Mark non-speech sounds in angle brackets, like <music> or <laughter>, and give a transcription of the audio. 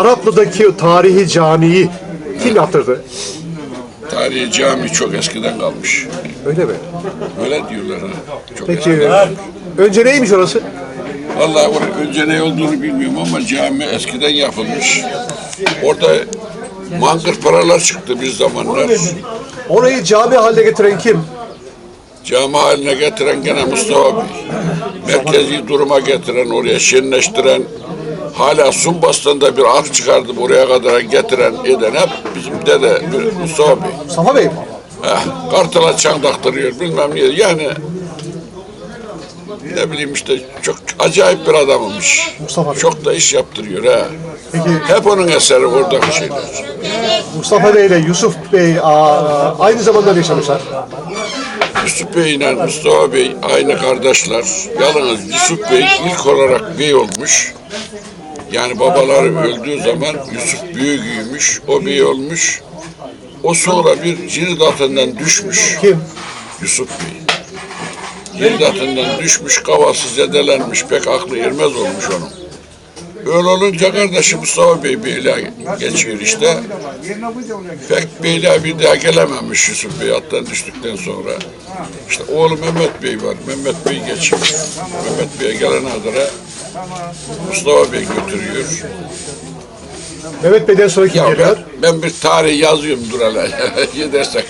Araplı'daki tarihi camiyi kim yaptırdı? Tarihi cami çok eskiden kalmış. Öyle mi? Öyle diyorlar ha. Çok Peki eskiden. önce neymiş orası? Vallahi or- önce ne olduğunu bilmiyorum ama cami eskiden yapılmış. Orada mangır paralar çıktı bir zamanlar. Orayı cami haline getiren kim? Cami haline getiren gene Mustafa Bey. Merkezi duruma getiren, oraya şenleştiren, hala Sumbas'tan bir ak çıkardı buraya kadar getiren, eden hep bizim dede Mustafa Bey. Mustafa Bey mi? Heh, kartala çan taktırıyor bilmem ne. Yani ne bileyim işte çok acayip bir adammış. Mustafa Bey. Çok da iş yaptırıyor ha. Peki Hep onun eseri oradaki şeyler. Mustafa Bey ile Yusuf Bey aa, aynı zamanda mı yaşamışlar? Yusuf Bey ile Mustafa Bey aynı kardeşler. Yalnız Yusuf Bey ilk olarak bey olmuş. Yani babaları öldüğü zaman Yusuf büyüğüymüş, o bey olmuş. O sonra bir cirit atından düşmüş. Kim? Yusuf Bey. Cirit atından düşmüş, kafası zedelenmiş, pek aklı ermez olmuş onun. Öyle olunca kardeşi Mustafa Bey beyle geçiyor işte. Pek beyle bir daha gelememiş Yusuf Bey attan düştükten sonra. İşte oğlu Mehmet Bey var. Mehmet Bey geçiyor. Mehmet Bey'e gelen adına Mustafa Bey götürüyor. Mehmet Bey'den sonra kim Ya geliyor? ben, ben bir tarih yazıyorum dur hele. <laughs> Gidersek.